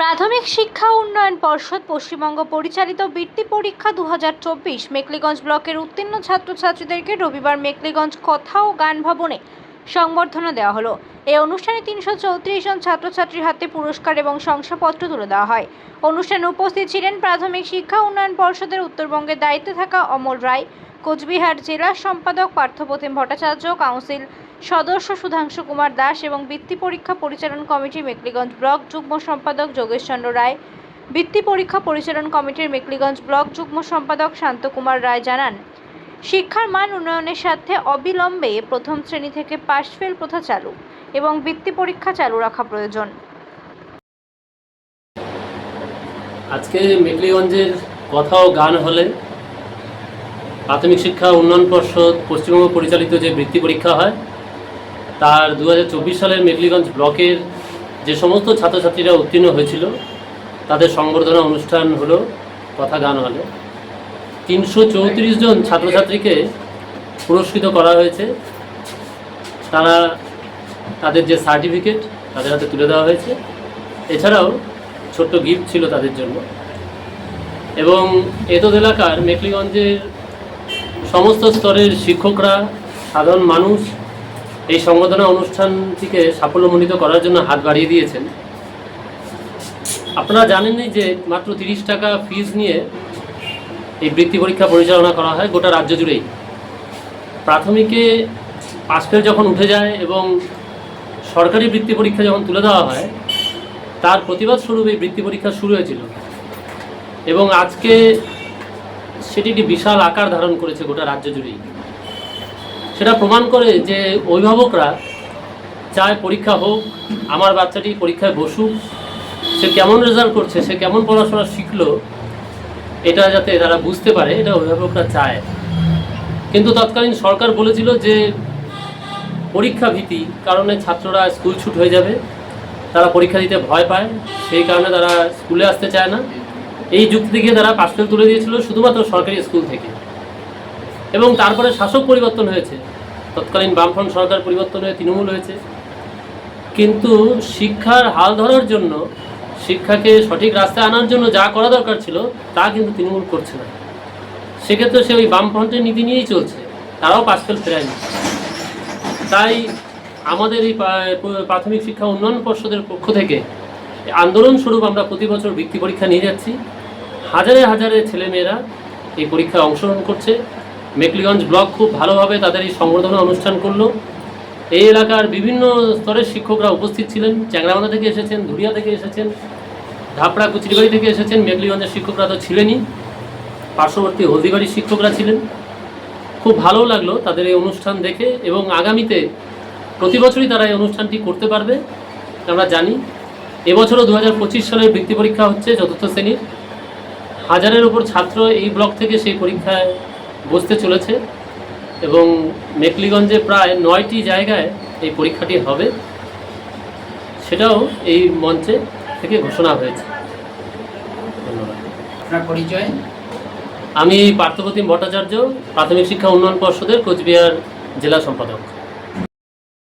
প্রাথমিক শিক্ষা উন্নয়ন পর্ষদ পশ্চিমবঙ্গ পরিচালিত বৃত্তি পরীক্ষা দু হাজার চব্বিশ মেকলিগঞ্জ ব্লকের উত্তীর্ণ ছাত্রছাত্রীদেরকে রবিবার মেকলিগঞ্জ কথা ও গান ভবনে সংবর্ধনা দেওয়া হলো। এই অনুষ্ঠানে তিনশো চৌত্রিশ জন ছাত্রছাত্রীর হাতে পুরস্কার এবং শংসাপত্র তুলে দেওয়া হয়। অনুষ্ঠানে উপস্থিত ছিলেন প্রাথমিক শিক্ষা উন্নয়ন পর্ষদের উত্তরবঙ্গের দায়িত্বে থাকা অমল রায়, কোচবিহার জেলা সম্পাদক পার্থপ্রতিম ভট্টাচার্য, কাউন্সিল সদস্য সুধাংশু কুমার দাস এবং বৃত্তি পরীক্ষা পরিচালন কমিটি মেকলিগঞ্জ ব্লক যুগ্ম সম্পাদক যোগেশচন্দ্র রায়। বৃত্তি পরীক্ষা পরিচালন কমিটির মেকলিগঞ্জ ব্লক যুগ্ম সম্পাদক শান্তকুমার রায় জানান, শিক্ষার মান উন্নয়নের সাথে অবিলম্বে প্রথম শ্রেণি থেকে পাশ ফেল প্রথা চালু এবং বৃত্তি পরীক্ষা চালু রাখা প্রয়োজন। আজকে মেকলিগঞ্জের কথা ও গান হলে প্রাথমিক শিক্ষা উন্নয়ন পর্ষদ পশ্চিমবঙ্গ পরিচালিত যে বৃত্তি পরীক্ষা হয় তার দু হাজার চব্বিশ সালের মেকলিগঞ্জ ব্লকের যে সমস্ত ছাত্রছাত্রীরা উত্তীর্ণ হয়েছিল, তাদের সংবর্ধনা অনুষ্ঠান হলো কথা গান হলে। তিনশো চৌত্রিশ জন ছাত্রছাত্রীকে পুরস্কৃত করা হয়েছে। তারা তাদের যে সার্টিফিকেট, তাদের হাতে তুলে দেওয়া হয়েছে। এছাড়াও ছোট্ট গিফট ছিল তাদের জন্য। এবং এতদ এলাকার মেকলিগঞ্জের সমস্ত স্তরের শিক্ষকরা, সাধারণ মানুষ এই সংবর্ধনা অনুষ্ঠানটিকে সাফল্যমণ্ডিত করার জন্য হাত বাড়িয়ে দিয়েছেন। আপনারা জানেনই যে মাত্র তিরিশ টাকা ফিজ নিয়ে এই বৃত্তি পরীক্ষা পরিচালনা করা হয় গোটা রাজ্য জুড়েই। প্রাথমিকে পাসফেল যখন উঠে যায় এবং সরকারি বৃত্তি পরীক্ষা যখন তুলে দেওয়া হয়, তার প্রতিবাদ স্বরূপ এই বৃত্তি পরীক্ষা শুরু হয়েছিল। এবং আজকে সেটি একটি বিশাল আকার ধারণ করেছে গোটা রাজ্য জুড়েই। সেটা প্রমাণ করে যে অভিভাবকরা চায় পরীক্ষা হোক, আমার বাচ্চাটি পরীক্ষায় বসুক, সে কেমন রেজাল্ট করছে, সে কেমন পড়াশোনা শিখলো, এটা যাতে তারা বুঝতে পারে, এটা অভিভাবকরা চায়। কিন্তু তৎকালীন সরকার বলেছিল যে পরীক্ষা ভীতি কারণে ছাত্ররা স্কুল ছুট হয়ে যাবে, তারা পরীক্ষা দিতে ভয় পায়, সেই কারণে তারা স্কুলে আসতে চায় না। এই যুক্তি থেকে তারা পাশফেল তুলে দিয়েছিল শুধুমাত্র সরকারি স্কুল থেকে। এবং তারপরে শাসক পরিবর্তন হয়েছে। তৎকালীন বামফ্রন্ট সরকার পরিবর্তন হয়ে তৃণমূল হয়েছে। কিন্তু শিক্ষার হাল ধরার জন্য, শিক্ষাকে সঠিক রাস্তায় আনার জন্য যা করা দরকার ছিল, তা কিন্তু তৃণমূল করছে না। সেক্ষেত্রে সে ওই বামফ্রন্টের নীতি নিয়েই চলছে। তারাও পাশফেল ফেরায়নি। তাই আমাদের এই প্রাথমিক শিক্ষা উন্নয়ন পর্ষদের পক্ষ থেকে আন্দোলন স্বরূপ আমরা প্রতি বছর বৃত্তি পরীক্ষা নিয়ে যাচ্ছি। হাজারে হাজারে ছেলেমেয়েরা এই পরীক্ষায় অংশগ্রহণ করছে। মেকলিগঞ্জ ব্লক খুব ভালোভাবে তাদের এই সংবর্ধনা অনুষ্ঠান করল। এই এলাকার বিভিন্ন স্তরের শিক্ষকরা উপস্থিত ছিলেন। চ্যাংরাবান্ধা থেকে এসেছেন, ধুরিয়া থেকে এসেছেন, ধাপড়া কুচিরিবাড়ি থেকে এসেছেন। মেকলিগঞ্জের শিক্ষকরা তো ছিলেনই। পার্শ্ববর্তী হলদিবাড়ির শিক্ষকরা ছিলেন। খুব ভালো লাগল তাদের এই অনুষ্ঠান দেখে এবং আগামীতে প্রতি বছরই তারা এই অনুষ্ঠানটি করতে পারবে, আমরা জানি। এবছরও দু হাজার পঁচিশ সালের বৃত্তি পরীক্ষা হচ্ছে চতুর্থ শ্রেণির। হাজারের উপর ছাত্র এই ব্লক থেকে সেই পরীক্ষায় বসতে চলেছে এবং মেকলিগঞ্জে প্রায় নয়টি জায়গায় এই পরীক্ষাটি হবে। সেটাও এই মঞ্চে থেকে ঘোষণা হয়েছে। ধন্যবাদ। আপনার পরিচয়? আমি পার্থপ্রতিম ভট্টাচার্য প্রাথমিক শিক্ষা উন্নয়ন পর্ষদের কোচবিহার জেলা সম্পাদক।